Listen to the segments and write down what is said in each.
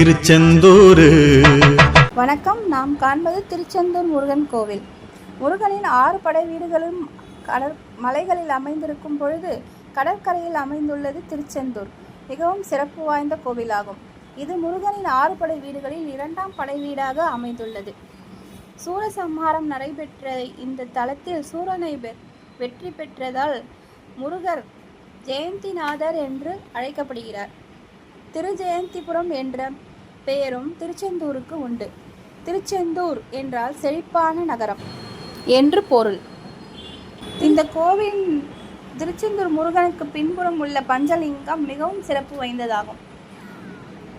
திருச்செந்தூர். வணக்கம். நாம் காண்பது திருச்செந்தூர் முருகன் கோவில். முருகனின் ஆறு படை வீடுகளும் கடற் மலைகளில் அமைந்திருக்கும் பொழுது கடற்கரையில் அமைந்துள்ளது திருச்செந்தூர். மிகவும் சிறப்பு வாய்ந்த கோவிலாகும். இது முருகனின் ஆறு படை வீடுகளில் இரண்டாம் படை வீடாக அமைந்துள்ளது. சூரசம்ஹாரம் நடைபெற்ற இந்த தலத்தில் சூரனை வெ- வெற்றி பெற்றதால் முருகர் ஜெயந்திநாதர் என்று அழைக்கப்படுகிறார். திருஜெயந்திபுரம் என்ற பெயரும் திருச்செந்தூருக்கு உண்டு. திருச்செந்தூர் என்றால் செழிப்பான நகரம். என்று பொருள். இந்த கோவில் திருச்செந்தூர் முருகனுக்கு பின்புறம் உள்ள பஞ்சலிங்கம் மிகவும் சிறப்பு வாய்ந்ததாகும்.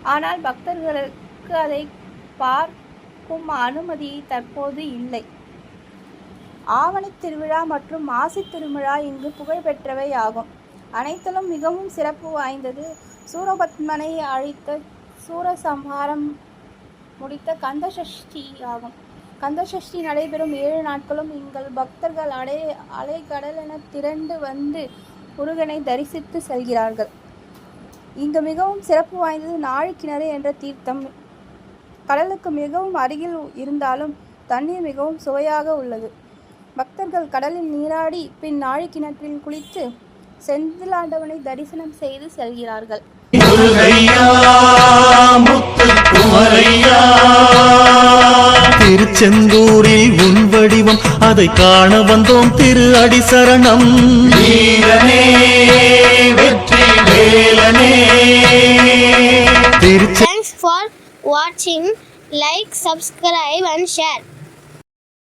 ஆனால் பக்தர்களுக்கு அதை பார்க்கும் அனுமதி தற்போது இல்லை. ஆவணி திருவிழா மற்றும் மாசி திருவிழா இங்கு புகழ்பெற்றவை ஆகும். அனைத்திலும் மிகவும் சிறப்பு வாய்ந்தது சூரபத்மனை அழித்த சூரசம்ஹாரம் முடித்த கந்தசஷ்டி ஆகும். கந்தசஷ்டி நடைபெறும் ஏழு நாட்களும் எங்கள் பக்தர்கள் அடை அலைக்கடலென திரண்டு வந்து முருகனை தரிசித்து செல்கிறார்கள். இங்கு மிகவும் சிறப்பு வாய்ந்தது நாழிக்கிணறு என்ற தீர்த்தம். கடலுக்கு மிகவும் அருகில் இருந்தாலும் தண்ணீர் மிகவும் சுவையாக உள்ளது. பக்தர்கள் கடலில் நீராடி பின் நாழிக்கிணற்றில் குளித்து செந்திலாண்டவனை தரிசனம் செய்து செல்கிறார்கள் திருச்செந்தூரில் உன் வடிவம் அதை காண வந்தோம் திரு அடிசரணம் வெற்றி வேலனே Trichy Thanks for watching. Like, subscribe, and share.